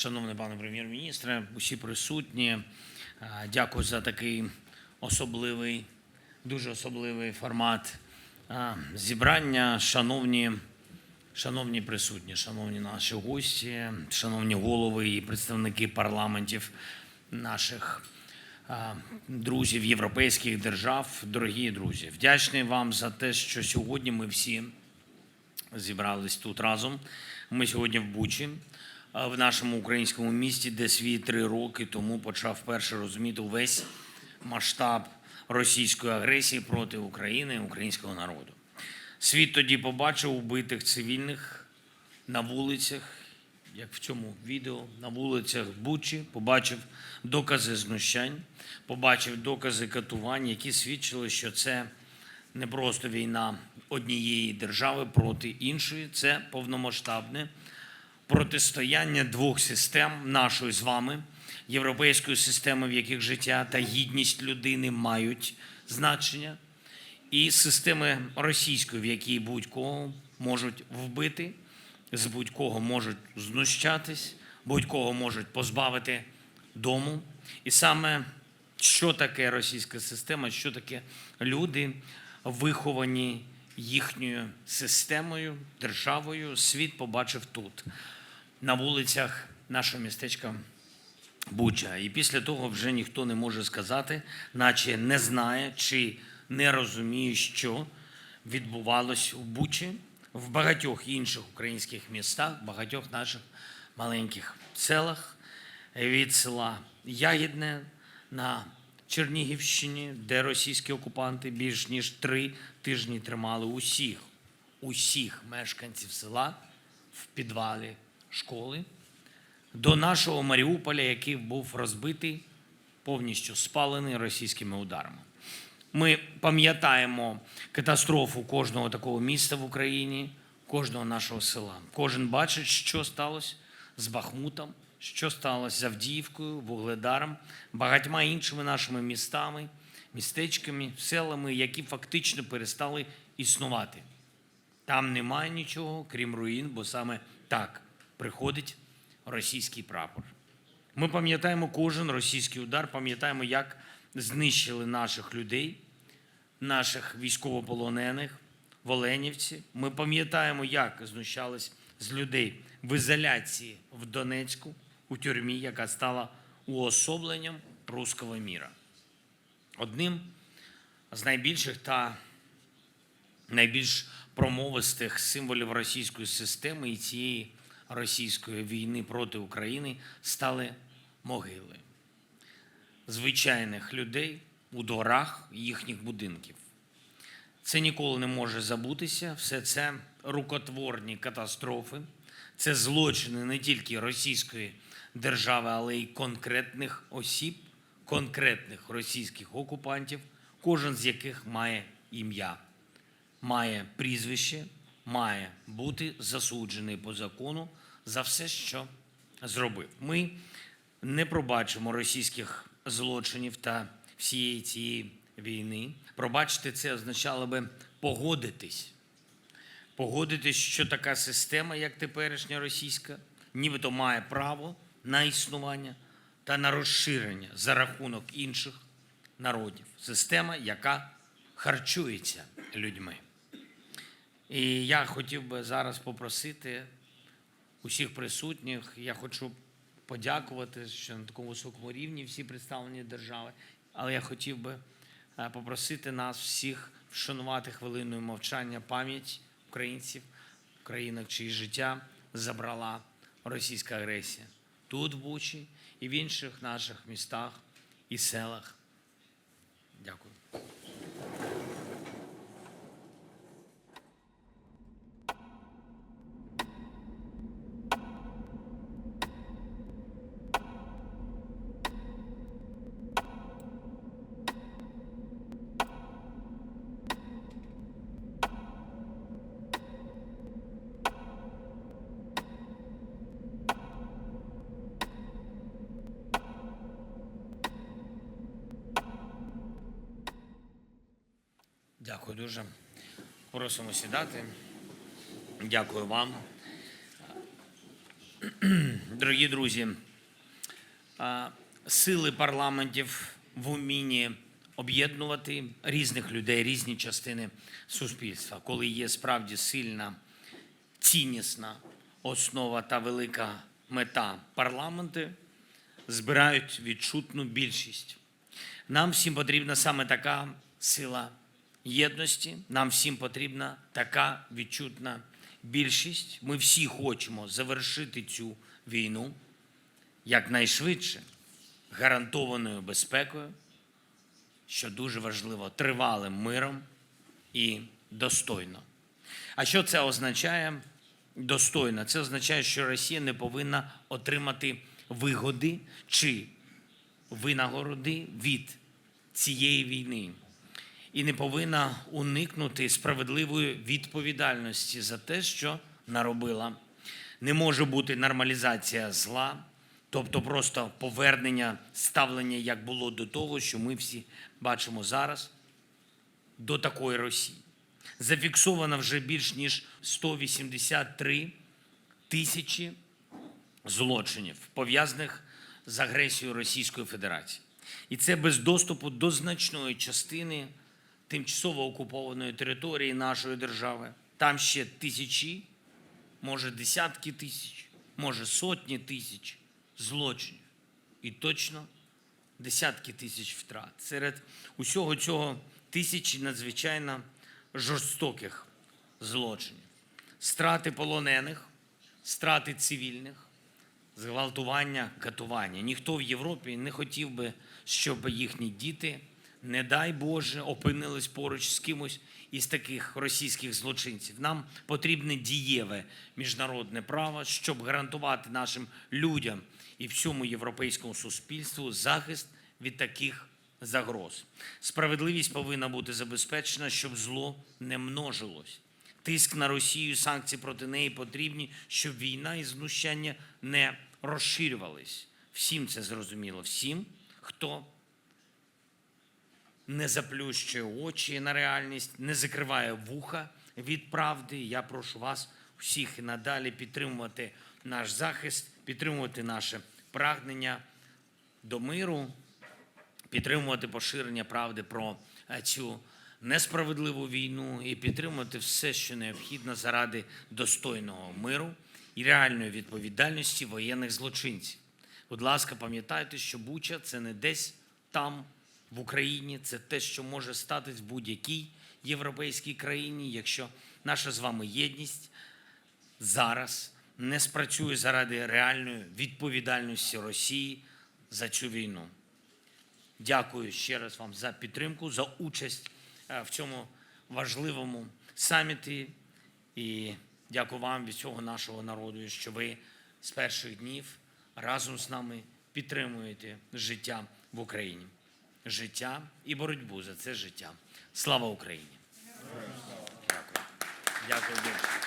Шановний пане прем'єр-міністре, усі присутні, е, дякую за такий особливий, дуже особливий формат е, зібрання. Шановні, шановні присутні, шановні наші гості, шановні голови і представники парламентів наших е, друзів європейських держав, дорогі друзі, вдячний вам за те, що сьогодні ми всі зібрались тут разом. Ми сьогодні в Бучі, в нашому українському місті, де свій три роки тому почав вперше розуміти увесь масштаб російської агресії проти України і українського народу. Світ тоді побачив убитих цивільних на вулицях, як в цьому відео, на вулицях Бучі, побачив докази знущань, побачив докази катувань, які свідчили, що це не просто війна однієї держави проти іншої, це повномасштабне протистояння двох систем нашої з вами, європейської системи, в яких життя та гідність людини мають значення, і системи російської, в якій будь-кого можуть вбити, з будь-кого можуть знущатись, будь-кого можуть позбавити дому. І саме що таке російська система, що таке люди, виховані їхньою системою, державою, світ побачив тут, на вулицях нашого містечка Буча. І після того вже ніхто не може сказати, наче не знає чи не розуміє, що відбувалось у Бучі, в багатьох інших українських містах, багатьох наших маленьких селах від села Ягідне на Чернігівщині, де російські окупанти більш ніж три тижні тримали усіх, усіх мешканців села в підвалі школи, до нашого Маріуполя, який був розбитий, повністю спалений російськими ударами. Ми пам'ятаємо катастрофу кожного такого міста в Україні, кожного нашого села. Кожен бачить, що сталося з Бахмутом, що сталося з Авдіївкою, Вугледаром, багатьма іншими нашими містами, містечками, селами, які фактично перестали існувати. Там немає нічого, крім руїн, бо саме так приходить російський прапор. Ми пам'ятаємо кожен російський удар, пам'ятаємо, як знищили наших людей, наших військовополонених в Оленівці. Ми пам'ятаємо, як знущались з людей в ізоляції в Донецьку, у тюрмі, яка стала уособленням руського міра. Одним з найбільших та найбільш промовистих символів російської системи і цієї російської війни проти України стали могили звичайних людей у дворах їхніх будинків. Це ніколи не може забутися. Все це рукотворні катастрофи, це злочини не тільки російської держави, але й конкретних осіб, конкретних російських окупантів, кожен з яких має ім'я, має прізвище, має бути засуджений по закону за все, що зробив. Ми не пробачимо російських злочинів та всієї цієї війни. Пробачити це означало би погодитись. Погодитись, що така система, як теперішня російська, нібито має право на існування та на розширення за рахунок інших народів. Система, яка харчується людьми. І я хотів би зараз попросити усіх присутніх. Я хочу подякувати, що на такому високому рівні всі представлені держави. Але я хотів би е, попросити нас всіх вшанувати хвилиною мовчання пам'ять українців, в країнах, чиї життя забрала російська агресія тут, в Бучі, і в інших наших містах і селах. Дякую. Дякую дуже. Просимо сідати. Дякую вам. Дорогі друзі, сили парламентів в умінні об'єднувати різних людей, різні частини суспільства, коли є справді сильна, ціннісна основа та велика мета парламенти, збирають відчутну більшість. Нам всім потрібна саме така сила єдності. Нам всім потрібна така відчутна більшість. Ми всі хочемо завершити цю війну якнайшвидше, гарантованою безпекою, що дуже важливо, тривалим миром і достойно. А що це означає? Достойно. Це означає, що Росія не повинна отримати вигоди чи винагороди від цієї війни і не повинна уникнути справедливої відповідальності за те, що наробила. Не може бути нормалізація зла, тобто просто повернення ставлення, як було до того, що ми всі бачимо зараз, до такої Росії. Зафіксовано вже більш ніж 183 тисячі злочинів, пов'язаних з агресією Російської Федерації. І це без доступу до значної частини тимчасово окупованої території нашої держави. Там ще тисячі, може десятки тисяч, може сотні тисяч злочинів. І точно десятки тисяч втрат. Серед усього цього тисячі надзвичайно жорстоких злочинів. Страти полонених, страти цивільних, зґвалтування, катування. Ніхто в Європі не хотів би, щоб їхні діти, не дай Боже, опинились поруч з кимось із таких російських злочинців. Нам потрібне дієве міжнародне право, щоб гарантувати нашим людям і всьому європейському суспільству захист від таких загроз. Справедливість повинна бути забезпечена, щоб зло не множилось. Тиск на Росію, санкції проти неї потрібні, щоб війна і знущання не розширювались. Всім це зрозуміло. Всім, хто не заплющує очі на реальність, не закриває вуха від правди. Я прошу вас всіх і надалі підтримувати наш захист, підтримувати наше прагнення до миру, підтримувати поширення правди про е, цю несправедливу війну і підтримувати все, що необхідно заради достойного миру і реальної відповідальності воєнних злочинців. Будь ласка, пам'ятайте, що Буча це не десь там, в Україні, це те, що може статись в будь-якій європейській країні, якщо наша з вами єдність зараз не спрацює заради реальної відповідальності Росії за цю війну. Дякую ще раз вам за підтримку, за участь е, в цьому важливому саміті. І дякую вам від всього нашого народу, що ви з перших днів разом з нами підтримуєте життя в Україні. Життя і боротьбу за це життя. Слава Україні! Дякую. Дякую.